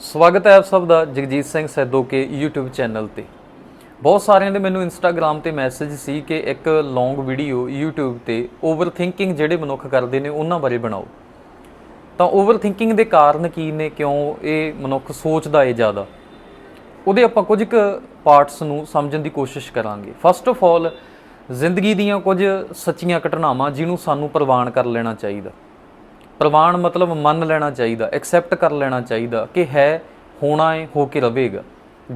ਸਵਾਗਤ ਹੈ ਆਪ ਸਭ ਦਾ ਜਗਜੀਤ ਸਿੰਘ ਸੈਦੋ ਕੇ YouTube ਚੈਨਲ ਤੇ। ਬਹੁਤ ਸਾਰਿਆਂ ਦੇ ਮੈਨੂੰ Instagram ਤੇ ਮੈਸੇਜ ਸੀ ਕਿ ਇੱਕ ਲੌਂਗ ਵੀਡੀਓ YouTube ਤੇ ਓਵਰਥਿੰਕਿੰਗ ਜਿਹੜੇ ਮਨੁੱਖ ਕਰਦੇ ਨੇ ਉਹਨਾਂ ਬਾਰੇ ਬਣਾਓ। ਤਾਂ ਓਵਰਥਿੰਕਿੰਗ ਦੇ ਕਾਰਨ ਕੀ ਨੇ, ਕਿਉਂ ਇਹ ਮਨੁੱਖ ਸੋਚਦਾ ਏ ਜ਼ਿਆਦਾ? ਉਹਦੇ ਆਪਾਂ ਕੁਝ ਕੁ ਪਾਰਟਸ ਨੂੰ ਸਮਝਣ ਦੀ ਕੋਸ਼ਿਸ਼ ਕਰਾਂਗੇ। ਫਸਟ ਆਫ ਆਲ ਜ਼ਿੰਦਗੀ ਦੀਆਂ ਕੁਝ ਸੱਚੀਆਂ ਘਟਨਾਵਾਂ ਜਿਹਨੂੰ ਸਾਨੂੰ ਪ੍ਰਵਾਨ ਕਰ ਲੈਣਾ ਚਾਹੀਦਾ। ਪ੍ਰਵਾਨ ਮਤਲਬ ਮੰਨ ਲੈਣਾ ਚਾਹੀਦਾ ਐਕਸੈਪਟ ਕਰ ਲੈਣਾ ਚਾਹੀਦਾ ਕਿ ਹੈ, ਹੋਣਾ ਹੈ, ਹੋ ਕੇ ਰਵੇਗਾ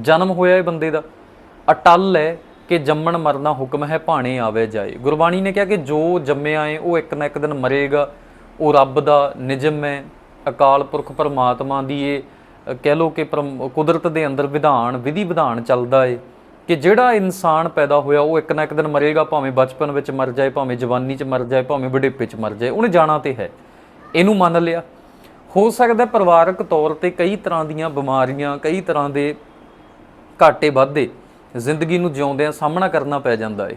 ਜਨਮ ਹੋਇਆ ਹੈ ਬੰਦੇ ਦਾ। ਅਟਲ ਹੈ ਕਿ ਜੰਮਣ ਮਰਨਾ ਹੁਕਮ ਹੈ, ਭਾਣੇ ਆਵੇ ਜਾਏ। ਗੁਰਬਾਣੀ ਨੇ ਕਿਹਾ ਕਿ ਜੋ ਜੰਮਿਆ ਏ ਉਹ ਇੱਕ ਨਾ ਇੱਕ ਦਿਨ ਮਰੇਗਾ। ਉਹ ਰੱਬ ਦਾ ਨਿਜਮ ਹੈ, ਅਕਾਲ ਪੁਰਖ ਪਰਮਾਤਮਾ ਦੀ ਇਹ, ਕਹਿ ਲੋ ਕਿ ਪਰਮ- ਕੁਦਰਤ ਦੇ ਅੰਦਰ ਵਿਧਾਨ, ਵਿਧੀ ਵਿਧਾਨ ਚੱਲਦਾ ਏ ਕਿ ਜਿਹੜਾ ਇਨਸਾਨ ਪੈਦਾ ਹੋਇਆ, ਉਹ ਇੱਕ ਨਾ ਇੱਕ ਦਿਨ ਮਰੇਗਾ, ਭਾਵੇਂ ਬਚਪਨ ਵਿੱਚ ਮਰ ਜਾਏ, ਭਾਵੇਂ ਜਵਾਨੀ 'ਚ ਮਰ ਜਾਏ, ਭਾਵੇਂ ਬੁਢੇਪੇ 'ਚ ਮਰ ਜਾਏ। ਉਹਨੇ ਜਾਣਾ ਤੇ ਹੈ। ਇਹਨੂੰ ਮੰਨ ਲਿਆ। ਹੋ ਸਕਦਾ ਪਰਿਵਾਰਕ ਤੌਰ ਤੇ ਕਈ ਤਰ੍ਹਾਂ ਦੀਆਂ ਬਿਮਾਰੀਆਂ, ਕਈ ਤਰ੍ਹਾਂ ਦੇ ਘਾਟੇ ਵਾਧੇ ਜ਼ਿੰਦਗੀ ਨੂੰ ਜਿਉਂਦਿਆਂ ਸਾਹਮਣਾ ਕਰਨਾ ਪੈ ਜਾਂਦਾ ਏ।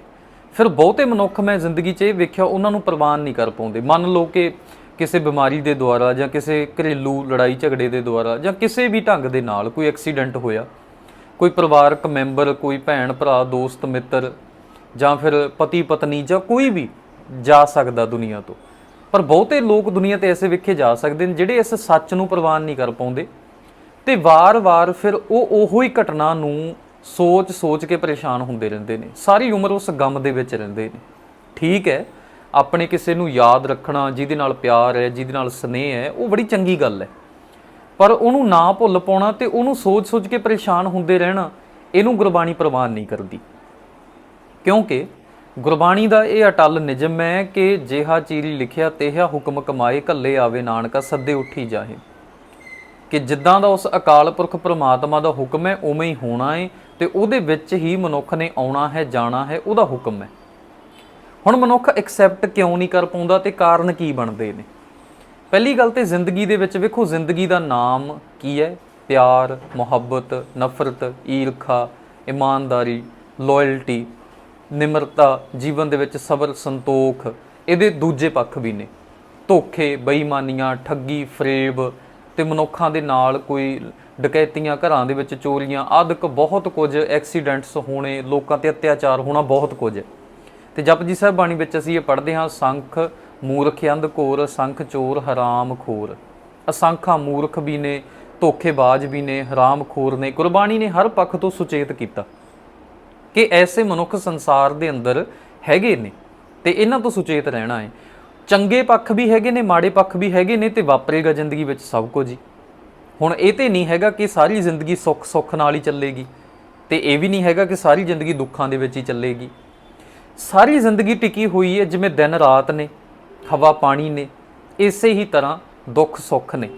ਫਿਰ ਬਹੁਤੇ ਮਨੁੱਖ ਮੈਂ ਜ਼ਿੰਦਗੀ 'ਚ ਇਹ ਵੇਖਿਆ ਉਹਨਾਂ ਨੂੰ ਪ੍ਰਵਾਨ ਨਹੀਂ ਕਰ ਪਾਉਂਦੇ। ਮੰਨ ਲਓ ਕਿ ਕਿਸੇ ਬਿਮਾਰੀ ਦੇ ਦੁਆਰਾ ਜਾਂ ਕਿਸੇ ਘਰੇਲੂ ਲੜਾਈ ਝਗੜੇ ਦੇ ਦੁਆਰਾ ਜਾਂ ਕਿਸੇ ਵੀ ਢੰਗ ਦੇ ਨਾਲ ਕੋਈ ਐਕਸੀਡੈਂਟ ਹੋਇਆ, ਕੋਈ ਪਰਿਵਾਰਕ ਮੈਂਬਰ, ਕੋਈ ਭੈਣ, ਭਰਾ, ਦੋਸਤ, ਮਿੱਤਰ ਜਾਂ ਫਿਰ ਪਤੀ ਪਤਨੀ ਜਾਂ ਕੋਈ ਵੀ ਜਾ ਸਕਦਾ ਦੁਨੀਆ ਤੋਂ। ਪਰ ਬਹੁਤੇ ਲੋਕ ਦੁਨੀਆ ਤੇ ਐਸੇ ਵਿਖੇ ਜਾ ਸਕਦੇ ਨੇ ਜਿਹੜੇ ਇਸ ਸੱਚ ਨੂੰ ਪ੍ਰਵਾਨ ਨਹੀਂ ਕਰ ਪਾਉਂਦੇ। ਤੇ ਵਾਰ-ਵਾਰ ਫਿਰ ਉਹ ਉਹੋ ਹੀ ਘਟਨਾ ਨੂੰ ਸੋਚ-ਸੋਚ ਕੇ ਪਰੇਸ਼ਾਨ ਹੁੰਦੇ ਰਹਿੰਦੇ ਨੇ। ਸਾਰੀ ਉਮਰ ਉਸ ਗਮ ਦੇ ਵਿੱਚ ਰਹਿੰਦੇ ਨੇ। ਠੀਕ ਹੈ, ਆਪਣੇ ਕਿਸੇ ਨੂੰ ਯਾਦ ਰੱਖਣਾ, ਜਿਹਦੇ ਨਾਲ ਪਿਆਰ ਹੈ, ਜਿਹਦੇ ਨਾਲ ਸਨੇਹ ਹੈ, ਉਹ ਬੜੀ ਚੰਗੀ ਗੱਲ ਹੈ। ਪਰ ਉਹਨੂੰ ਨਾ ਭੁੱਲ ਪਾਉਣਾ ਤੇ ਉਹਨੂੰ ਸੋਚ-ਸੋਚ ਕੇ ਪਰੇਸ਼ਾਨ ਹੁੰਦੇ ਰਹਿਣਾ, ਇਹਨੂੰ ਗੁਰਬਾਣੀ ਪ੍ਰਵਾਨ ਨਹੀਂ ਕਰਦੀ। ਕਿਉਂਕਿ ਗੁਰਬਾਣੀ ਦਾ ਇਹ ਅਟਲ ਨਿਜਮ ਹੈ ਕਿ ਜਿਹਾ ਚੀਰੀ ਲਿਖਿਆ ਤੇਹਾ ਹੁਕਮ ਕਮਾਏ ਕੱਲੇ ਆਵੇ ਨਾਨਕਾ, ਸੱਦੇ ਉੱਠੀ ਜਾਹੇ। ਕਿ ਜਿੱਦਾਂ ਦਾ ਉਸ ਅਕਾਲ ਪੁਰਖ ਪ੍ਰਮਾਤਮਾ ਦਾ ਹੁਕਮ ਹੈ, ਉਵੇਂ ਹੀ ਹੋਣਾ ਹੈ ਤੇ ਉਹਦੇ ਵਿੱਚ ਹੀ ਮਨੁੱਖ ਨੇ ਆਉਣਾ ਹੈ, ਜਾਣਾ ਹੈ, ਉਹਦਾ ਹੁਕਮ ਹੈ। ਹੁਣ ਮਨੁੱਖ ਐਕਸੈਪਟ ਕਿਉਂ ਨਹੀਂ ਕਰ ਪਾਉਂਦਾ ਤੇ ਕਾਰਨ ਕੀ ਬਣਦੇ ਨੇ? ਪਹਿਲੀ ਗੱਲ ਤੇ ਜ਼ਿੰਦਗੀ ਦੇ ਵਿੱਚ ਵੇਖੋ, ਜ਼ਿੰਦਗੀ ਦਾ ਨਾਮ ਕੀ ਹੈ? ਪਿਆਰ, ਮੁਹੱਬਤ, ਨਫ਼ਰਤ, ਈਰਖਾ, ਇਮਾਨਦਾਰੀ ਲਾਇਲਟੀ ਨਿਮਰਤਾ, ਜੀਵਨ ਦੇ ਵਿੱਚ ਸਬਰ, ਸੰਤੋਖ, ਇਹਦੇ ਦੂਜੇ ਪੱਖ ਵੀ ਨੇ। ਧੋਖੇ, ਬੇਈਮਾਨੀਆਂ, ਠੱਗੀ, ਫਰੇਬ ਤੇ ਮਨੁੱਖਾਂ ਦੇ ਨਾਲ ਕੋਈ ਡਕੈਤੀਆਂ ਘਰਾਂ ਦੇ ਵਿੱਚ ਚੋਰੀਆਂ, ਆਦਿਕ ਬਹੁਤ ਕੁਝ ਐਕਸੀਡੈਂਟਸ ਹੋਣੇ, ਲੋਕਾਂ ਤੇ ਅਤਿਆਚਾਰ ਹੋਣਾ ਬਹੁਤ ਕੁਝ ਹੈ। ਤੇ ਜਪਜੀ ਸਾਹਿਬ ਬਾਣੀ ਵਿੱਚ ਅਸੀਂ ਇਹ ਪੜ੍ਹਦੇ ਹਾਂ, ਸੰਖ ਮੂਰਖ ਅੰਧ ਘੋਰ, ਸੰਖ ਚੋਰ ਹਰਾਮ ਖੋਰ। ਅਸੰਖਾਂ ਮੂਰਖ ਵੀ ਨੇ, ਧੋਖੇਬਾਜ਼ ਵੀ ਨੇ, ਹਰਾਮ ਖੋਰ ਨੇ। ਗੁਰਬਾਣੀ ਨੇ ਹਰ ਪੱਖ ਤੋਂ ਸੁਚੇਤ ਕੀਤਾ। ਕਿ ਐਸੇ ਮਨੁੱਖ ਸੰਸਾਰ ਦੇ ਅੰਦਰ ਹੈਗੇ ਨੇ ਤੇ ਇਹਨਾਂ ਤੋਂ ਸੁਚੇਤ ਰਹਿਣਾ ਹੈ। ਚੰਗੇ ਪੱਖ ਵੀ ਹੈਗੇ ਨੇ, ਮਾੜੇ ਪੱਖ ਵੀ ਹੈਗੇ ਨੇ ਤੇ ਵਾਪਰੇਗਾ ਜ਼ਿੰਦਗੀ ਵਿੱਚ ਸਭ ਕੁਝ ਹੀ। ਹੁਣ ਇਹ ਤੇ ਨਹੀਂ ਹੈਗਾ ਕਿ ਸਾਰੀ ਜ਼ਿੰਦਗੀ ਸੁੱਖ ਸੁੱਖ ਨਾਲ ਹੀ ਚੱਲੇਗੀ ਤੇ ਇਹ ਵੀ ਨਹੀਂ ਹੈਗਾ ਕਿ ਸਾਰੀ ਜ਼ਿੰਦਗੀ ਦੁੱਖਾਂ ਦੇ ਵਿੱਚ ਹੀ ਚੱਲੇਗੀ। ਸਾਰੀ ਜ਼ਿੰਦਗੀ ਟਿਕੀ ਹੋਈ ਹੈ ਜਿਵੇਂ ਦਿਨ ਰਾਤ ਨੇ, ਹਵਾ ਪਾਣੀ ਨੇ, ਇਸੇ ਹੀ ਤਰ੍ਹਾਂ ਦੁੱਖ ਸੁੱਖ ਨੇ,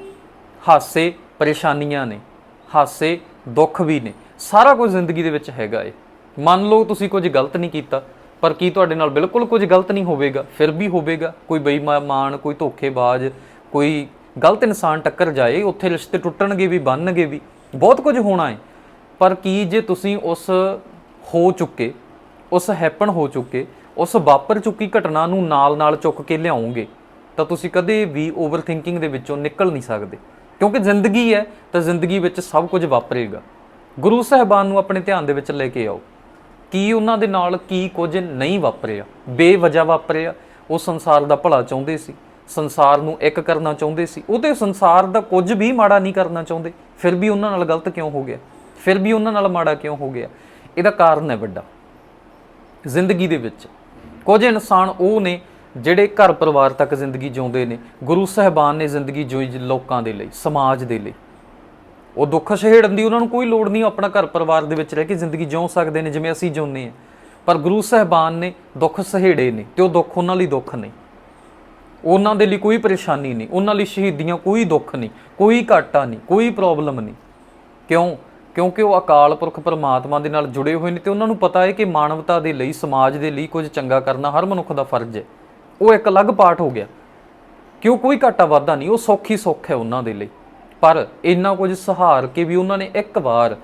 ਹਾਸੇ ਪਰੇਸ਼ਾਨੀਆਂ ਨੇ, ਹਾਸੇ ਦੁੱਖ ਵੀ ਨੇ, ਸਾਰਾ ਕੁਝ ਜ਼ਿੰਦਗੀ ਦੇ ਵਿੱਚ ਹੈਗਾ ਏ। ਮੰਨ ਲਓ ਤੁਸੀਂ ਕੁਝ ਗਲਤ ਨਹੀਂ ਕੀਤਾ, ਪਰ ਕੀ ਤੁਹਾਡੇ ਨਾਲ ਬਿਲਕੁਲ ਕੁਝ ਗਲਤ ਨਹੀਂ ਹੋਵੇਗਾ? ਫਿਰ ਵੀ ਹੋਵੇਗਾ? ਕੋਈ ਬੇਈਮਾਨ, ਕੋਈ ਧੋਖੇਬਾਜ਼, ਕੋਈ ਗਲਤ ਇਨਸਾਨ ਟੱਕਰ ਜਾਏ, ਉੱਥੇ ਰਿਸ਼ਤੇ ਟੁੱਟਣਗੇ ਵੀ, ਬਣਨਗੇ ਵੀ, ਬਹੁਤ ਕੁਝ ਹੋਣਾ ਹੈ। ਪਰ ਕੀ ਜੇ ਤੁਸੀਂ ਉਸ ਹੋ ਚੁੱਕੇ, ਉਸ ਹੈਪਨ ਹੋ ਚੁੱਕੇ, ਉਸ ਵਾਪਰ ਚੁੱਕੀ ਘਟਨਾ ਨੂੰ ਨਾਲ-ਨਾਲ ਚੁੱਕ ਕੇ ਲਿਆਓਗੇ ਤਾਂ ਤੁਸੀਂ ਕਦੇ ਵੀ ਓਵਰ ਥਿੰਕਿੰਗ ਦੇ ਵਿੱਚੋਂ ਨਿਕਲ ਨਹੀਂ ਸਕਦੇ। ਕਿਉਂਕਿ ਜ਼ਿੰਦਗੀ ਹੈ, ਤਾਂ ਜ਼ਿੰਦਗੀ ਵਿੱਚ ਸਭ ਕੁਝ ਵਾਪਰੇਗਾ। ਗੁਰੂ ਸਾਹਿਬਾਨ ਨੂੰ ਆਪਣੇ ਧਿਆਨ ਦੇ ਵਿੱਚ ਲੈ ਕੇ ਆਓ। ਕੀ ਉਹਨਾਂ ਦੇ ਨਾਲ ਕੀ ਕੁਝ ਨਹੀਂ ਵਾਪਰਿਆ? ਬੇਵਜ੍ਹਾ ਵਾਪਰਿਆ। ਉਹ ਸੰਸਾਰ ਦਾ ਭਲਾ ਚਾਹੁੰਦੇ ਸੀ। ਸੰਸਾਰ ਨੂੰ ਇੱਕ ਕਰਨਾ ਚਾਹੁੰਦੇ ਸੀ। ਉਹਦੇ ਸੰਸਾਰ ਦਾ ਕੁਝ ਵੀ ਮਾੜਾ ਨਹੀਂ ਕਰਨਾ ਚਾਹੁੰਦੇ। ਫਿਰ ਵੀ ਉਹਨਾਂ ਨਾਲ ਗਲਤ ਕਿਉਂ ਹੋ ਗਿਆ? ਫਿਰ ਵੀ ਉਹਨਾਂ ਨਾਲ ਮਾੜਾ ਕਿਉਂ ਹੋ ਗਿਆ? ਇਹਦਾ ਕਾਰਨ ਹੈ ਵੱਡਾ। ਜ਼ਿੰਦਗੀ ਦੇ ਵਿੱਚ ਕੁਝ ਇਨਸਾਨ ਉਹ ਨੇ ਜਿਹੜੇ ਘਰ ਪਰਿਵਾਰ ਤੱਕ ਜ਼ਿੰਦਗੀ ਜਿਉਂਦੇ ਨੇ। ਗੁਰੂ ਸਾਹਿਬਾਨ ਨੇ ਜ਼ਿੰਦਗੀ ਜੋਈ ਲੋਕਾਂ ਦੇ ਲਈ, ਸਮਾਜ ਦੇ ਲਈ। ਉਹ ਦੁੱਖ ਸਹਿੜਨ ਦੀ ਉਹਨਾਂ ਨੂੰ ਕੋਈ ਲੋੜ ਨਹੀਂ, ਉਹ ਆਪਣਾ ਘਰ ਪਰਿਵਾਰ ਦੇ ਵਿੱਚ ਰਹਿ ਕੇ ਜ਼ਿੰਦਗੀ ਜਿਉ ਸਕਦੇ ਨੇ, ਜਿਵੇਂ ਅਸੀਂ ਜਿਉਂਦੇ ਹਾਂ। ਪਰ ਗੁਰੂ ਸਾਹਿਬਾਨ ਨੇ ਦੁੱਖ ਸਹਿੜੇ ਨੇ ਤੇ ਉਹ ਦੁੱਖ ਉਹਨਾਂ ਲਈ ਦੁੱਖ ਨਹੀਂ। ਉਹਨਾਂ ਦੇ ਲਈ ਕੋਈ ਪਰੇਸ਼ਾਨੀ ਨਹੀਂ, ਉਹਨਾਂ ਲਈ ਸ਼ਹੀਦੀਆਂ ਕੋਈ ਦੁੱਖ ਨਹੀਂ, ਕੋਈ ਘਾਟਾ ਨਹੀਂ, ਕੋਈ ਪ੍ਰੋਬਲਮ ਨਹੀਂ। ਕਿਉਂ? ਕਿਉਂਕਿ ਉਹ ਅਕਾਲ ਪੁਰਖ ਪਰਮਾਤਮਾ ਦੇ ਨਾਲ ਜੁੜੇ ਹੋਏ ਨੇ ਤੇ ਉਹਨਾਂ ਨੂੰ ਪਤਾ ਹੈ ਕਿ ਮਾਨਵਤਾ ਦੇ ਲਈ, ਸਮਾਜ ਦੇ ਲਈ ਕੁਝ ਚੰਗਾ ਕਰਨਾ ਹਰ ਮਨੁੱਖ ਦਾ ਫਰਜ਼ ਹੈ। ਉਹ ਇੱਕ ਅਲੱਗ ਪਾਠ ਹੋ ਗਿਆ। ਕਿ ਉਹ ਕੋਈ ਘਾਟਾ ਵਾਧਾ ਨਹੀਂ, ਉਹ ਸੌਖੀ ਸੁੱਖ ਹੈ ਉਹਨਾਂ ਦੇ ਲਈ। ਪਰ ਇੰਨਾ ਕੁਝ ਸਹਾਰ ਕੇ ਵੀ ਉਹਨਾਂ ਨੇ ਇੱਕ ਵਾਰ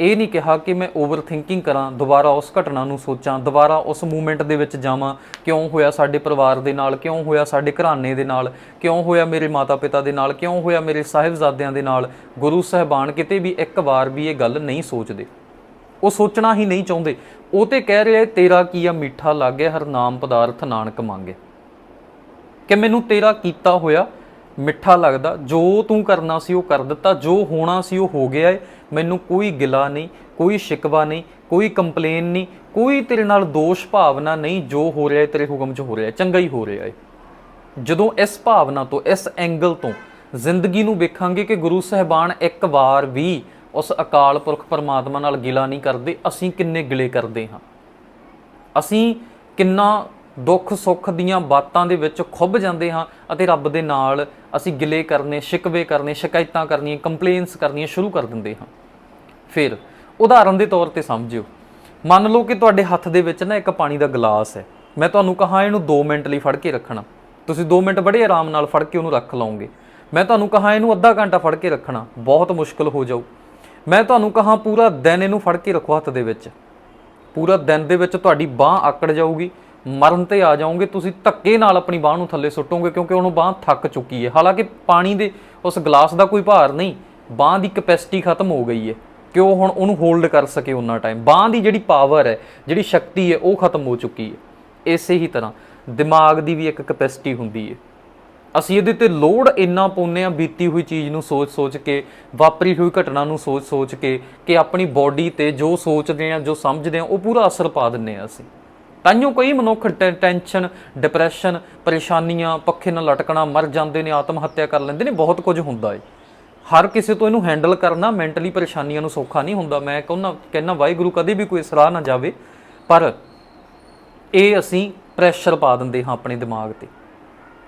ਇਹ ਨਹੀਂ ਕਿਹਾ ਕਿ ਮੈਂ ਓਵਰ ਥਿੰਕਿੰਗ ਕਰਾਂ, ਦੁਬਾਰਾ ਉਸ ਘਟਨਾ ਨੂੰ ਸੋਚਾਂ, ਦੁਬਾਰਾ ਉਸ ਮੂਮੈਂਟ ਦੇ ਵਿੱਚ ਜਾਵਾਂ। ਕਿਉਂ ਹੋਇਆ ਸਾਡੇ ਪਰਿਵਾਰ ਦੇ ਨਾਲ? ਕਿਉਂ ਹੋਇਆ ਸਾਡੇ ਘਰਾਣੇ ਦੇ ਨਾਲ? ਕਿਉਂ ਹੋਇਆ ਮੇਰੇ ਮਾਤਾ-ਪਿਤਾ ਦੇ ਨਾਲ? ਕਿਉਂ ਹੋਇਆ ਮੇਰੇ ਸਾਹਿਬਜ਼ਾਦਿਆਂ ਦੇ ਨਾਲ? ਗੁਰੂ ਸਾਹਿਬਾਨ ਕਿਤੇ ਵੀ ਇੱਕ ਵਾਰ ਵੀ ਇਹ ਗੱਲ ਨਹੀਂ ਸੋਚਦੇ। ਉਹ ਸੋਚਣਾ ਹੀ ਨਹੀਂ ਚਾਹੁੰਦੇ। ਉਹ ਤੇ ਕਹਿ ਰਿਹਾ ਤੇਰਾ ਕੀ ਆ ਮਿੱਠਾ ਲੱਗੇ, ਹਰ ਨਾਮ ਪਦਾਰਥ ਨਾਨਕ ਮੰਗੇ। ਕਿ ਮੈਨੂੰ ਤੇਰਾ ਕੀਤਾ ਹੋਇਆ ਮਿੱਠਾ ਲੱਗਦਾ, ਜੋ ਤੂੰ ਕਰਨਾ ਸੀ ਉਹ ਕਰ ਦਿੱਤਾ, ਜੋ ਹੋਣਾ ਸੀ ਉਹ ਹੋ ਗਿਆ ਏ। ਮੈਨੂੰ ਕੋਈ ਗਿਲਾ ਨਹੀਂ, ਕੋਈ ਸ਼ਿਕਵਾ ਨਹੀਂ, ਕੋਈ ਕੰਪਲੇਨ ਨਹੀਂ, ਕੋਈ ਤੇਰੇ ਨਾਲ ਦੋਸ਼ ਭਾਵਨਾ ਨਹੀਂ, ਜੋ ਹੋ ਰਿਹਾ ਤੇਰੇ ਹੁਕਮ 'ਚ ਹੋ ਰਿਹਾ ਚੰਗਾ ਹੀ ਹੋ ਰਿਹਾ ਏ। ਜਦੋਂ ਇਸ ਭਾਵਨਾ ਤੋਂ, ਇਸ ਐਂਗਲ ਤੋਂ ਜ਼ਿੰਦਗੀ ਨੂੰ ਵੇਖਾਂਗੇ ਕਿ ਗੁਰੂ ਸਾਹਿਬਾਨ ਇੱਕ ਵਾਰ ਵੀ ਉਸ ਅਕਾਲ ਪੁਰਖ ਪਰਮਾਤਮਾ ਨਾਲ ਗਿਲਾ ਨਹੀਂ ਕਰਦੇ, ਅਸੀਂ ਕਿੰਨੇ ਗਿਲੇ ਕਰਦੇ ਹਾਂ। ਅਸੀਂ ਕਿੰਨਾ ਦੁੱਖ ਸੁੱਖ ਦੀਆਂ ਬਾਤਾਂ ਦੇ ਵਿੱਚ ਖੁੱਭ ਜਾਂਦੇ ਹਾਂ ਅਤੇ ਰੱਬ ਦੇ ਨਾਲ ਅਸੀਂ ਗਿਲੇ ਕਰਨੇ, ਸ਼ਿਕਵੇ ਕਰਨੇ, ਸ਼ਿਕਾਇਤਾਂ ਕਰਨੀਆਂ ਕੰਪਲੇਂਟਸ ਕਰਨੀਆਂ ਸ਼ੁਰੂ ਕਰ ਦਿੰਦੇ ਹਾਂ। ਫਿਰ ਉਦਾਹਰਨ ਦੇ ਤੌਰ ਤੇ ਸਮਝਿਓ। ਮੰਨ ਲਓ ਕਿ ਤੁਹਾਡੇ ਹੱਥ ਦੇ ਵਿੱਚ ਨਾ ਇੱਕ ਪਾਣੀ ਦਾ ਗਲਾਸ ਹੈ। ਮੈਂ ਤੁਹਾਨੂੰ ਕਹਾਂ ਇਹਨੂੰ 2 ਮਿੰਟ ਲਈ ਫੜ ਕੇ ਰੱਖਣਾ। ਤੁਸੀਂ 2 ਮਿੰਟ ਬੜੇ ਆਰਾਮ ਨਾਲ ਫੜ ਕੇ ਉਹਨੂੰ ਰੱਖ ਲਓਗੇ। ਮੈਂ ਤੁਹਾਨੂੰ ਕਹਾਂ ਇਹਨੂੰ ਅੱਧਾ ਘੰਟਾ ਫੜ ਕੇ ਰੱਖਣਾ। ਬਹੁਤ ਮੁਸ਼ਕਲ ਹੋ ਜਾਊ। ਮੈਂ ਤੁਹਾਨੂੰ ਕਹਾਂ ਪੂਰਾ ਦਿਨ ਇਹਨੂੰ ਫੜ ਕੇ ਰੱਖੋ ਹੱਥ ਦੇ ਵਿੱਚ। ਪੂਰਾ ਦਿਨ ਦੇ ਵਿੱਚ ਤੁਹਾਡੀ ਬਾਹ ਆਕੜ ਜਾਊਗੀ। ਮਰਨ ਤੇ ਆ ਜਾਓਗੇ, ਤੁਸੀਂ ਧੱਕੇ ਨਾਲ ਆਪਣੀ ਬਾਹ ਨੂੰ ਥੱਲੇ ਸੁੱਟੋਗੇ ਕਿਉਂਕਿ ਉਹਨੂੰ ਬਾਹ ਥੱਕ ਚੁੱਕੀ ਹੈ। ਹਾਲਾਂਕਿ ਪਾਣੀ ਦੇ ਉਸ ਗਲਾਸ ਦਾ ਕੋਈ ਭਾਰ ਨਹੀਂ, ਬਾਹ ਦੀ ਕਪੈਸਿਟੀ ਖਤਮ ਹੋ ਗਈ ਹੈ ਕਿ ਉਹ ਹੁਣ ਉਹਨੂੰ ਹੋਲਡ ਕਰ ਸਕੇ ਉਹਨਾਂ ਟਾਈਮ ਬਾਹ ਦੀ ਜਿਹੜੀ ਪਾਵਰ ਹੈ, ਜਿਹੜੀ ਸ਼ਕਤੀ ਹੈ, ਉਹ ਖਤਮ ਹੋ ਚੁੱਕੀ ਹੈ। ਇਸੇ ਹੀ ਤਰ੍ਹਾਂ ਦਿਮਾਗ ਦੀ ਵੀ ਇੱਕ ਕਪੈਸਿਟੀ ਹੁੰਦੀ ਹੈ। ਅਸੀਂ ਇਹਦੇ ਤੇ ਲੋਡ ਇੰਨਾ ਪਾਉਂਦੇ ਆ ਬੀਤੀ ਹੋਈ ਚੀਜ਼ ਨੂੰ ਸੋਚ-ਸੋਚ ਕੇ, ਵਾਪਰੀ ਹੋਈ ਘਟਨਾ ਨੂੰ ਸੋਚ-ਸੋਚ ਕੇ ਕਿ ਆਪਣੀ ਬਾਡੀ ਤੇ ਜੋ ਸੋਚਦੇ ਆ ਜੋ ਸਮਝਦੇ ਆ ਉਹ ਪੂਰਾ ਅਸਰ ਪਾ ਦਿੰਨੇ ਆ ਅਸੀਂ। ਤਾਂਯੋ ਕਈ ਮਨੁੱਖ ਟੈ- ਟੈਨਸ਼ਨ ਡਿਪਰੈਸ਼ਨ ਪਰੇਸ਼ਾਨੀਆਂ, ਪੱਖੇ ਨਾਲ ਲਟਕਣਾ, ਮਰ ਜਾਂਦੇ ਨੇ, ਆਤਮ ਹੱਤਿਆ ਕਰ ਲੈਂਦੇ ਨੇ, ਬਹੁਤ ਕੁਝ ਹੁੰਦਾ ਏ। ਹਰ ਕਿਸੇ ਤੋਂ ਇਹਨੂੰ ਹੈਂਡਲ ਕਰਨਾ ਮੈਂਟਲੀ ਪਰੇਸ਼ਾਨੀਆਂ ਨੂੰ ਸੌਖਾ ਨਹੀਂ ਹੁੰਦਾ। ਮੈਂ ਕਹਿੰਦਾ ਕਹਿੰਦਾ ਵਾਹਿਗੁਰੂ ਕਦੇ ਵੀ ਕੋਈ ਸਲਾਹ ਨਾ ਜਾਵੇ, ਪਰ ਇਹ ਅਸੀਂ ਪ੍ਰੈਸ਼ਰ ਪਾ ਦਿੰਦੇ ਹਾਂ ਆਪਣੇ ਦਿਮਾਗ ਤੇ।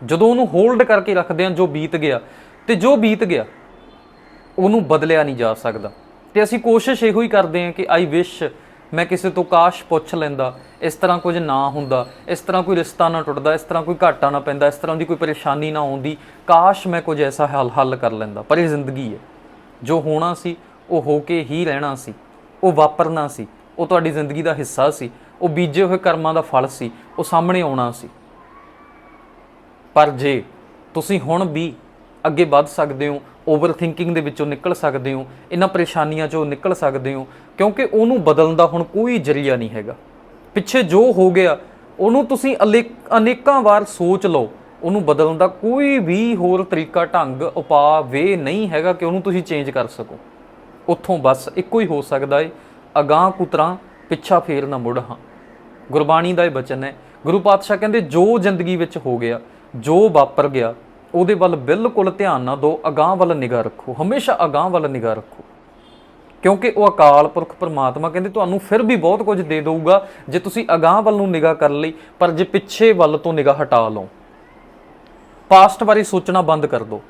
ਜਦੋਂ ਉਹਨੂੰ ਹੋਲਡ ਕਰਕੇ ਰੱਖਦੇ ਹਾਂ, ਜੋ ਬੀਤ ਗਿਆ, ਤੇ ਜੋ ਬੀਤ ਗਿਆ, ਉਹਨੂੰ ਬਦਲਿਆ ਨਹੀਂ ਜਾ ਸਕਦਾ। ਤੇ ਅਸੀਂ ਕੋਸ਼ਿਸ਼ ਇਹੋ ਹੀ ਕਰਦੇ ਹਾਂ ਕਿ ਆਈ ਵਿਸ਼ ਮੈਂ ਕਿਸੇ ਤੋਂ ਕਾਸ਼ ਪੁੱਛ ਲੈਂਦਾ ਇਸ ਤਰ੍ਹਾਂ ਕੁਝ ਨਾ ਹੁੰਦਾ, ਇਸ ਤਰ੍ਹਾਂ ਕੋਈ ਰਿਸ਼ਤਾ ਨਾ ਟੁੱਟਦਾ, ਇਸ ਤਰ੍ਹਾਂ ਕੋਈ ਘਾਟਾ ਨਾ ਪੈਂਦਾ, ਇਸ ਤਰ੍ਹਾਂ ਦੀ ਕੋਈ ਪਰੇਸ਼ਾਨੀ ਨਾ ਆਉਂਦੀ, ਕਾਸ਼ ਮੈਂ ਕੁਝ ਐਸਾ ਹੱਲ ਹੱਲ ਕਰ ਲੈਂਦਾ। ਪਰ ਇਹ ਜ਼ਿੰਦਗੀ ਹੈ। ਜੋ ਹੋਣਾ ਸੀ, ਉਹ ਹੋ ਕੇ ਹੀ ਰਹਿਣਾ ਸੀ। ਉਹ ਵਾਪਰਨਾ ਸੀ। ਉਹ ਤੁਹਾਡੀ ਜ਼ਿੰਦਗੀ ਦਾ ਹਿੱਸਾ ਸੀ। ਉਹ ਬੀਜੇ ਹੋਏ ਕਰਮਾਂ ਦਾ ਫਲ ਸੀ। ਉਹ ਸਾਹਮਣੇ ਆਉਣਾ ਸੀ। ਪਰ ਜੇ ਤੁਸੀਂ ਹੁਣ ਵੀ ਅੱਗੇ ਵੱਧ ਸਕਦੇ ਹੋ ਓਵਰ ਥਿੰਕਿੰਗ ਦੇ ਵਿੱਚੋਂ ਨਿਕਲ ਸਕਦੇ ਹੋ ਇਹਨਾਂ ਪਰੇਸ਼ਾਨੀਆਂ ਚੋਂ ਨਿਕਲ ਸਕਦੇ ਹੋ, ਕਿਉਂਕਿ ਉਹਨੂੰ ਬਦਲਣ ਦਾ ਹੁਣ ਕੋਈ ਜਰੀਆ ਨਹੀਂ ਹੈਗਾ। ਪਿੱਛੇ ਜੋ ਹੋ ਗਿਆ, ਉਹਨੂੰ ਤੁਸੀਂ ਅਲੇ- ਅਨੇਕਾਂ ਵਾਰ ਸੋਚ ਲਓ। ਉਹਨੂੰ ਬਦਲਣ ਦਾ ਕੋਈ ਵੀ ਹੋਰ ਤਰੀਕਾ, ਢੰਗ, ਉਪਾਅ ਵੇ ਨਹੀਂ ਹੈਗਾ ਕਿ ਉਹਨੂੰ ਤੁਸੀਂ ਚੇਂਜ ਕਰ ਸਕੋ। ਉੱਥੋਂ ਬਸ ਇੱਕੋ ਹੀ ਹੋ ਸਕਦਾ ਏ, ਅਗਾਹ ਕੁਤਰਾ, ਪਿੱਛਾ ਫੇਰ ਨਾ ਮੁੜ ਹਾਂ। ਗੁਰਬਾਣੀ ਦਾ ਇਹ ਬਚਨ ਹੈ, ਗੁਰੂ ਪਾਤਸ਼ਾਹ ਕਹਿੰਦੇ, ਜੋ ਜ਼ਿੰਦਗੀ ਵਿੱਚ ਹੋ ਗਿਆ, ਜੋ ਵਾਪਰ ਗਿਆ, ਉਹਦੇ ਵੱਲ ਬਿਲਕੁਲ ਧਿਆਨ ਨਾ ਦਿਓ, ਅਗਾਹ ਵੱਲ ਨਿਗਾਹ ਰੱਖੋ, ਹਮੇਸ਼ਾ ਅਗਾਹ ਵੱਲ ਨਿਗਾਹ ਰੱਖੋ। ਕਿਉਂਕਿ ਉਹ ਅਕਾਲ ਪੁਰਖ ਪਰਮਾਤਮਾ ਕਹਿੰਦੇ ਤੁਹਾਨੂੰ ਫਿਰ ਵੀ ਬਹੁਤ ਕੁਝ ਦੇ ਦੇਊਗਾ ਜੇ ਤੁਸੀਂ ਅਗਾਹ ਵੱਲ ਨੂੰ ਨਿਗਾਹ ਕਰ ਲਈ, ਪਰ ਜੇ ਪਿੱਛੇ ਵੱਲ ਤੋਂ ਨਿਗਾਹ ਹਟਾ ਲਓ। ਪਾਸਟ ਬਾਰੇ ਸੋਚਣਾ ਬੰਦ ਕਰ ਦਿਓ।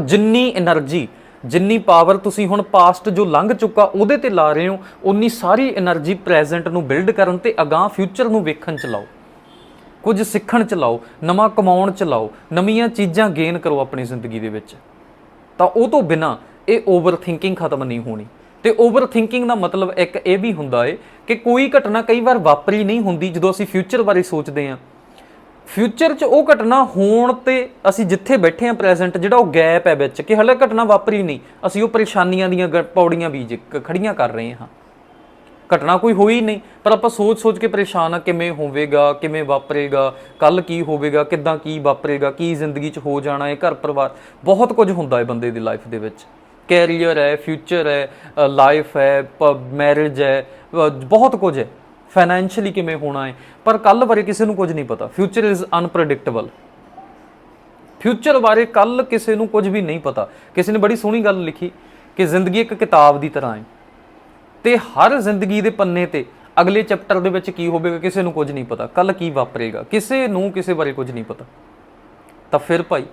ਜਿੰਨੀ એનર્ਜੀ ਜਿੰਨੀ ਪਾਵਰ ਤੁਸੀਂ ਹੁਣ ਪਾਸਟ ਜੋ ਲੰਘ ਚੁੱਕਾ ਉਹਦੇ ਤੇ ਲਾ ਰਹੇ ਹੋ ਉਨੀ ਸਾਰੀ એનર્ਜੀ ਪ੍ਰੈਜ਼ੈਂਟ ਨੂੰ ਬਿਲਡ ਕਰਨ ਤੇ ਅਗਾਹ ਫਿਊਚਰ ਨੂੰ ਵੇਖਣ ਚ ਲਾਓ। ਕੁਝ ਸਿੱਖਣ ਚ ਲਾਓ, ਨਵਾਂ ਕਮਾਉਣ ਚ ਲਾਓ, ਨਵੀਆਂ ਚੀਜ਼ਾਂ ਗੇਨ ਕਰੋ ਆਪਣੀ ਜ਼ਿੰਦਗੀ ਦੇ ਵਿੱਚ। ਤਾਂ ਉਹ ਤੋਂ ਬਿਨਾ ਇਹ ਓਵਰ ਥਿੰਕਿੰਗ ਖਤਮ ਨਹੀਂ ਹੋਣੀ। ਤੇ ਓਵਰ ਥਿੰਕਿੰਗ ਦਾ ਮਤਲਬ ਇੱਕ ਇਹ ਵੀ ਹੁੰਦਾ ਏ ਕਿ ਕੋਈ ਘਟਨਾ ਕਈ ਵਾਰ ਵਾਪਰੀ ਨਹੀਂ ਹੁੰਦੀ ਜਦੋਂ ਅਸੀਂ ਫਿਊਚਰ ਬਾਰੇ ਸੋਚਦੇ ਹਾਂ। ਫਿਊਚਰ 'ਚ ਉਹ ਘਟਨਾ ਹੋਣ ਤੇ ਅਸੀਂ ਜਿੱਥੇ ਬੈਠੇ ਹਾਂ ਪ੍ਰੈਜ਼ੈਂਟ ਜਿਹੜਾ ਉਹ ਗੈਪ ਹੈ ਵਿੱਚ ਕਿ ਹਲੇ ਘਟਨਾ ਵਾਪਰੀ ਨਹੀਂ, ਅਸੀਂ ਉਹ ਪਰੇਸ਼ਾਨੀਆਂ ਦੀਆਂ ਗ- ਪੌੜੀਆਂ ਬੀਜ ਕ- ਖੜੀਆਂ ਕਰ ਰਹੇ ਹਾਂ। ਘਟਨਾ ਕੋਈ ਹੋਈ ਨਹੀਂ, ਪਰ ਆਪਾਂ ਸੋਚ-ਸੋਚ ਕੇ ਪਰੇਸ਼ਾਨ ਆ ਕਿਵੇਂ ਹੋਵੇਗਾ, ਕਿਵੇਂ ਵਾਪਰੇਗਾ ਕੱਲ ਕੀ ਹੋਵੇਗਾ, ਕਿੱਦਾਂ ਕੀ ਵਾਪਰੇਗਾ, ਕੀ ਜ਼ਿੰਦਗੀ 'ਚ ਹੋ ਜਾਣਾ ਹੈ ਘਰ ਪਰਿਵਾਰ ਬਹੁਤ ਕੁਝ ਹੁੰਦਾ ਹੈ ਬੰਦੇ ਦੀ ਲਾਈਫ ਦੇ ਵਿੱਚ। ਕੈਰੀਅਰ ਹੈ ਫਿਊਚਰ ਹੈ ਲਾਈਫ ਹੈ ਮੈਰਿਜ ਹੈ ਬਹੁਤ ਕੁਝ ਹੈ ਫਾਈਨੈਂਸ਼ੀਅਲੀ ਕਿਵੇਂ ਹੋਣਾ ਹੈ ਪਰ ਕੱਲ ਬਾਰੇ ਕਿਸੇ ਨੂੰ ਕੁਝ ਨਹੀਂ ਪਤਾ ਫਿਊਚਰ ਇਜ਼ ਅਨਪ੍ਰੈਡਿਕਟੇਬਲ ਫਿਊਚਰ ਬਾਰੇ ਕੱਲ ਕਿਸੇ ਨੂੰ ਕੁਝ ਵੀ ਨਹੀਂ ਪਤਾ ਕਿਸੇ ਨੇ ਬੜੀ ਸੋਹਣੀ ਗੱਲ ਲਿਖੀ ਕਿ ਜ਼ਿੰਦਗੀ ਇੱਕ ਕਿਤਾਬ ਦੀ ਤਰ੍ਹਾਂ ਹੈ ਤੇ ਹਰ ਜ਼ਿੰਦਗੀ ਦੇ ਪੰਨੇ ਤੇ ਅਗਲੇ ਚੈਪਟਰ ਦੇ ਵਿੱਚ ਕੀ ਹੋਵੇਗਾ ਕਿਸੇ ਨੂੰ ਕੁਝ ਨਹੀਂ ਪਤਾ ਕੱਲ ਕੀ ਵਾਪਰੇਗਾ ਕਿਸੇ ਨੂੰ ਕਿਸੇ ਬਾਰੇ ਕੁਝ ਨਹੀਂ ਪਤਾ ਤਾਂ ਫਿਰ ਭਾਈ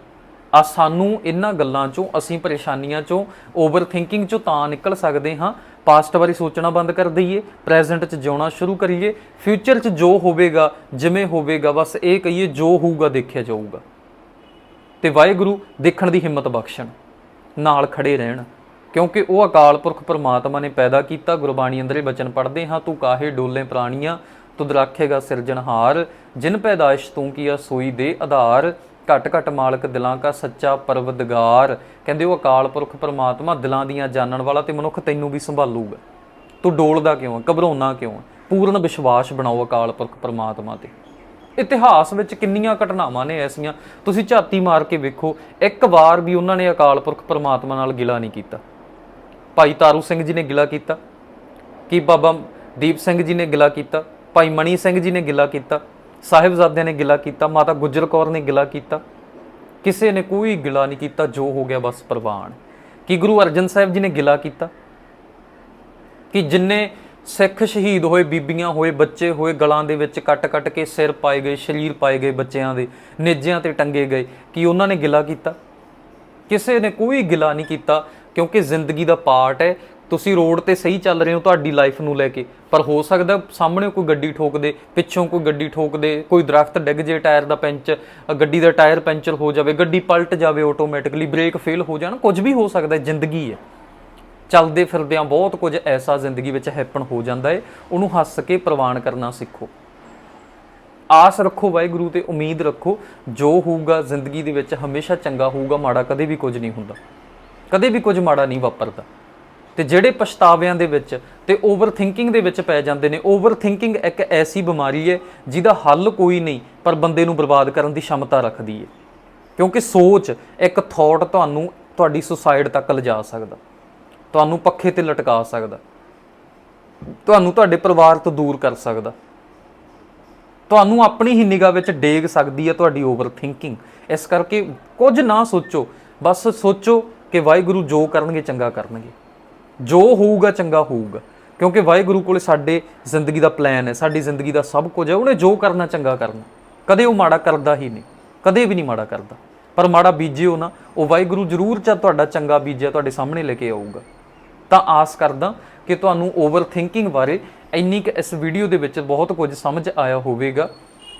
ਆ ਸਾਨੂੰ ਇਹਨਾਂ ਗੱਲਾਂ ਚੋਂ, ਅਸੀਂ ਪਰੇਸ਼ਾਨੀਆਂ ਚੋਂ ਓਵਰ ਥਿੰਕਿੰਗ ਚੋਂ ਤਾਂ ਨਿਕਲ ਸਕਦੇ ਹਾਂ। ਪਾਸਟ ਬਾਰੇ ਸੋਚਣਾ ਬੰਦ ਕਰ ਦਈਏ ਪ੍ਰੈਜ਼ੈਂਟ 'ਚ ਜਿਉਣਾ ਸ਼ੁਰੂ ਕਰੀਏ। ਫਿਊਚਰ 'ਚ ਜੋ ਹੋਵੇਗਾ, ਜਿਵੇਂ ਹੋਵੇਗਾ, ਬਸ ਇਹ ਕਹੀਏ, ਜੋ ਹੋਊਗਾ, ਦੇਖਿਆ ਜਾਊਗਾ। ਤੇ ਵਾਹਿਗੁਰੂ, ਦੇਖਣ ਦੀ ਹਿੰਮਤ ਬਖਸ਼ਣ, ਨਾਲ ਖੜੇ ਰਹਿਣ। ਕਿਉਂਕਿ ਉਹ ਅਕਾਲ ਪੁਰਖ ਪਰਮਾਤਮਾ ਨੇ ਪੈਦਾ ਕੀਤਾ, ਗੁਰਬਾਣੀ ਅੰਦਰੇ ਬਚਨ ਪੜ੍ਹਦੇ ਹਾਂ, ਤੂੰ ਕਾਹੇ ਡੋਲੇ ਪ੍ਰਾਣੀਆਂ, ਤੁਧ ਰੱਖੇਗਾ ਸਿਰਜਣਹਾਰ। ਜਿਨ ਪੈਦਾਇਸ਼ ਤੂੰ ਕੀਆ, ਸੋਈ ਦੇ ਆਧਾਰ। ਘਟ ਘਟ ਮਾਲਕ ਦਿਲਾਂ ਕਾ ਸੱਚਾ ਪਰਵਦਗਾਰ। ਕਹਿੰਦੇ ਉਹ ਅਕਾਲ ਪੁਰਖ ਪਰਮਾਤਮਾ ਦਿਲਾਂ ਦੀਆਂ ਜਾਣਨ ਵਾਲਾ ਤੇ ਮਨੁੱਖ ਤੈਨੂੰ ਵੀ ਸੰਭਾਲੂਗਾ। ਤੂੰ ਡੋਲਦਾ ਕਿਉਂ ਹੈ ਘਬਰਾਉਣਾ ਕਿਉਂ ਹੈ ਪੂਰਨ ਵਿਸ਼ਵਾਸ ਬਣਾਓ ਅਕਾਲ ਪੁਰਖ ਪਰਮਾਤਮਾ ਤੇ। ਇਤਿਹਾਸ ਵਿੱਚ ਕਿੰਨੀਆਂ ਘਟਨਾਵਾਂ ਨੇ ਐਸੀਆਂ? ਤੁਸੀਂ ਝਾਤੀ ਮਾਰ ਕੇ ਵੇਖੋ, ਇੱਕ ਵਾਰ ਵੀ ਉਹਨਾਂ ਨੇ ਅਕਾਲ ਪੁਰਖ ਪਰਮਾਤਮਾ ਨਾਲ ਗਿਲਾ ਨਹੀਂ ਕੀਤਾ। ਭਾਈ ਤਾਰੂ ਸਿੰਘ ਜੀ ਨੇ ਗਿਲਾ ਕੀਤਾ। ਕੀ ਬਾਬਾ ਦੀਪ ਸਿੰਘ ਜੀ ਨੇ ਗਿਲਾ ਕੀਤਾ? ਭਾਈ ਮਣੀ ਸਿੰਘ ਜੀ ਨੇ ਗਿਲਾ ਕੀਤਾ? ਸਾਹਿਬਜ਼ਾਦਿਆਂ ਨੇ ਗਿਲਾ ਕੀਤਾ, ਮਾਤਾ ਗੁਜਰ ਕੌਰ ਨੇ ਗਿਲਾ ਕੀਤਾ। ਕਿਸੇ ਨੇ ਕੋਈ ਗਿਲਾ ਨਹੀਂ ਕੀਤਾ, ਜੋ ਹੋ ਗਿਆ ਬਸ ਪ੍ਰਵਾਨ। ਕਿ ਗੁਰੂ ਅਰਜਨ ਸਾਹਿਬ ਜੀ ਨੇ ਗਿਲਾ ਕੀਤਾ? ਕਿ ਜਿੰਨੇ ਸਿੱਖ ਸ਼ਹੀਦ ਹੋਏ, ਬੀਬੀਆਂ ਹੋਏ, ਬੱਚੇ ਹੋਏ, ਗਲਾਂ ਦੇ ਵਿੱਚ ਕੱਟ-ਕੱਟ ਕੇ ਸਿਰ ਪਾਏ ਗਏ, ਸਰੀਰ ਪਾਏ ਗਏ ਬੱਚਿਆਂ ਦੇ, ਨੇਜਿਆਂ ਤੇ ਟੰਗੇ ਗਏ, ਕਿ ਉਹਨਾਂ ਨੇ ਗਿਲਾ ਕੀਤਾ? ਕਿਸੇ ਨੇ ਕੋਈ ਗਿਲਾ ਨਹੀਂ ਕੀਤਾ, ਕਿਉਂਕਿ ਜ਼ਿੰਦਗੀ ਦਾ ਪਾਰਟ ਹੈ ਤੁਸੀਂ ਰੋਡ ਤੇ ਸਹੀ ਚੱਲ ਰਹੇ ਹੋ ਤੁਹਾਡੀ ਲਾਈਫ ਨੂੰ ਲੈ ਕੇ। ਪਰ ਹੋ ਸਕਦਾ ਸਾਹਮਣੇ ਕੋਈ ਗੱਡੀ ਠੋਕ ਦੇ ਪਿੱਛੋਂ ਕੋਈ ਗੱਡੀ ਠੋਕ ਦੇ ਕੋਈ ਦਰਖਤ ਡਿੱਗ ਜੇ ਟਾਇਰ ਦਾ ਪੈਂਚਰ ਗੱਡੀ ਦਾ ਟਾਇਰ ਪੈਂਚਰ ਹੋ ਜਾਵੇ, ਗੱਡੀ ਪਲਟ ਜਾਵੇ ਆਟੋਮੈਟਿਕਲੀ ਬ੍ਰੇਕ ਫੇਲ ਹੋ ਜਾਣ, ਕੁਝ ਵੀ ਹੋ ਸਕਦਾ ਜ਼ਿੰਦਗੀ ਹੈ। ਚੱਲਦੇ ਫਿਰਦਿਆਂ ਬਹੁਤ ਕੁਝ ਐਸਾ ਜ਼ਿੰਦਗੀ ਵਿੱਚ ਹੈਪਨ ਹੋ ਜਾਂਦਾ ਹੈ, ਉਹਨੂੰ ਹੱਸ ਕੇ ਪ੍ਰਵਾਨ ਕਰਨਾ ਸਿੱਖੋ। ਆਸ ਰੱਖੋ ਵਾਹਿਗੁਰੂ ਤੇ ਉਮੀਦ ਰੱਖੋ, ਜੋ ਹੋਊਗਾ ਜ਼ਿੰਦਗੀ ਦੇ ਵਿੱਚ ਹਮੇਸ਼ਾ ਚੰਗਾ ਹੋਊਗਾ, ਮਾੜਾ ਕਦੇ ਵੀ ਕੁਝ ਨਹੀਂ ਹੁੰਦਾ। ਕਦੇ ਵੀ ਕੁਝ ਮਾੜਾ ਨਹੀਂ ਵਾਪਰਦਾ। ਤੇ ਜਿਹੜੇ ਪਛਤਾਵਿਆਂ ਦੇ ਵਿੱਚ ਤੇ ਓਵਰ ਥਿੰਕਿੰਗ ਦੇ ਵਿੱਚ ਪੈ ਜਾਂਦੇ ਨੇ। ਓਵਰ ਥਿੰਕਿੰਗ ਇੱਕ ਐਸੀ ਬਿਮਾਰੀ ਹੈ ਜਿਹਦਾ ਹੱਲ ਕੋਈ ਨਹੀਂ, ਪਰ ਬੰਦੇ ਨੂੰ ਬਰਬਾਦ ਕਰਨ ਦੀ ਸ਼ਮਤਾ ਰੱਖਦੀ ਹੈ। ਕਿਉਂਕਿ ਸੋਚ ਇੱਕ ਥਾਟ ਤੁਹਾਨੂੰ ਤੁਹਾਡੀ ਸੁਸਾਇਡ ਤੱਕ ਲਿਜਾ ਸਕਦਾ। ਤੁਹਾਨੂੰ ਪੱਖੇ ਤੇ ਲਟਕਾ ਸਕਦਾ। ਤੁਹਾਨੂੰ ਤੁਹਾਡੇ ਪਰਿਵਾਰ ਤੋਂ ਦੂਰ ਕਰ ਸਕਦਾ। ਤੁਹਾਨੂੰ ਆਪਣੀ ਹੀ ਨਿਗਾਹ ਵਿੱਚ ਡੇਗ ਸਕਦੀ ਹੈ ਤੁਹਾਡੀ ਓਵਰ ਥਿੰਕਿੰਗ ਇਸ ਕਰਕੇ ਕੁਝ ਨਾ ਸੋਚੋ। ਬਸ ਸੋਚੋ ਕਿ ਵਾਹਿਗੁਰੂ ਜੋ ਕਰਨਗੇ ਚੰਗਾ ਕਰਨਗੇ। ਜੋ ਹੋਊਗਾ, ਚੰਗਾ ਹੋਊਗਾ। ਕਿਉਂਕਿ ਵਾਹਿਗੁਰੂ ਕੋਲੇ ਸਾਡੇ ਜ਼ਿੰਦਗੀ ਦਾ ਪਲਾਨ ਹੈ, ਸਾਡੀ ਜ਼ਿੰਦਗੀ ਦਾ ਸਭ ਕੁਝ ਹੈ, ਉਹਨੇ ਜੋ ਕਰਨਾ, ਚੰਗਾ ਕਰਨਾ। ਕਦੇ ਉਹ ਮਾੜਾ ਕਰਦਾ ਹੀ ਨਹੀਂ, ਕਦੇ ਵੀ ਨਹੀਂ ਮਾੜਾ ਕਰਦਾ। ਪਰ ਮਾੜਾ ਬੀਜਿਓ ਨਾ, ਉਹ ਵਾਹਿਗੁਰੂ ਜ਼ਰੂਰ ਚਾ ਤੁਹਾਡਾ ਚੰਗਾ ਬੀਜਿਆ, ਤੁਹਾਡੇ ਸਾਹਮਣੇ ਲੈ ਕੇ ਆਊਗਾ। ਤਾਂ ਆਸ ਕਰਦਾ ਕਿ ਤੁਹਾਨੂੰ ਓਵਰ ਥਿੰਕਿੰਗ ਬਾਰੇ ਇੰਨੀ ਕਿ ਇਸ ਵੀਡੀਓ ਦੇ ਵਿੱਚ ਬਹੁਤ ਕੁਝ ਸਮਝ ਆਇਆ ਹੋਵੇਗਾ।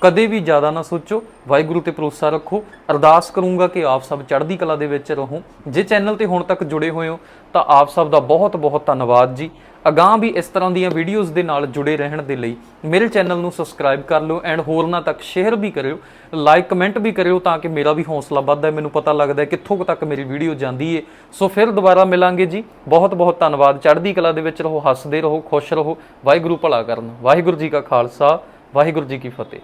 ਕਦੇ ਵੀ ਜ਼ਿਆਦਾ ਨਾ ਸੋਚੋ। ਵਾਹਿਗੁਰੂ ਤੇ ਭਰੋਸਾ ਰੱਖੋ। ਅਰਦਾਸ ਕਰੂੰਗਾ ਕਿ ਆਪ ਸਭ ਚੜ੍ਹਦੀ ਕਲਾ ਦੇ ਵਿੱਚ ਰਹੋ। ਜੇ ਚੈਨਲ ਤੇ ਹੁਣ ਤੱਕ ਜੁੜੇ ਹੋਏ ਹੋ, ਤਾਂ ਆਪ ਸਭ ਦਾ ਬਹੁਤ ਬਹੁਤ ਧੰਨਵਾਦ ਜੀ। ਅਗਾਂਹ ਵੀ ਇਸ ਤਰ੍ਹਾਂ ਦੀਆਂ ਵੀਡੀਓਜ਼ ਦੇ ਨਾਲ ਜੁੜੇ ਰਹਿਣ ਦੇ ਲਈ ਮੇਰੇ ਚੈਨਲ ਨੂੰ ਸਬਸਕ੍ਰਾਈਬ ਕਰ ਲਿਓ ਐਂਡ ਹੋਰਨਾਂ ਤੱਕ ਸ਼ੇਅਰ ਵੀ ਕਰਿਓ। ਲਾਈਕ, ਕਮੈਂਟ ਵੀ ਕਰਿਓ ਤਾਂ ਕਿ ਮੇਰਾ ਵੀ ਹੌਸਲਾ ਵੱਧਦਾ ਹੈ। ਮੈਨੂੰ ਪਤਾ ਲੱਗਦਾ ਹੈ ਕਿੱਥੋਂ ਤੱਕ ਮੇਰੀ ਵੀਡੀਓ ਜਾਂਦੀ ਹੈ ਸੋ ਫਿਰ ਦੁਬਾਰਾ ਮਿਲਾਂਗੇ ਜੀ। ਬਹੁਤ ਬਹੁਤ ਧੰਨਵਾਦ। ਚੜ੍ਹਦੀ ਕਲਾ ਦੇ ਵਿੱਚ ਰਹੋ, ਹੱਸਦੇ ਰਹੋ, ਖੁਸ਼ ਰਹੋ। ਵਾਹਿਗੁਰੂ ਭਲਾ ਕਰਨ। ਵਾਹਿਗੁਰੂ ਜੀ ਕਾ ਖਾਲਸਾ। ਵਾਹਿਗੁਰੂ ਜੀ ਕੀ ਫਤਿਹ।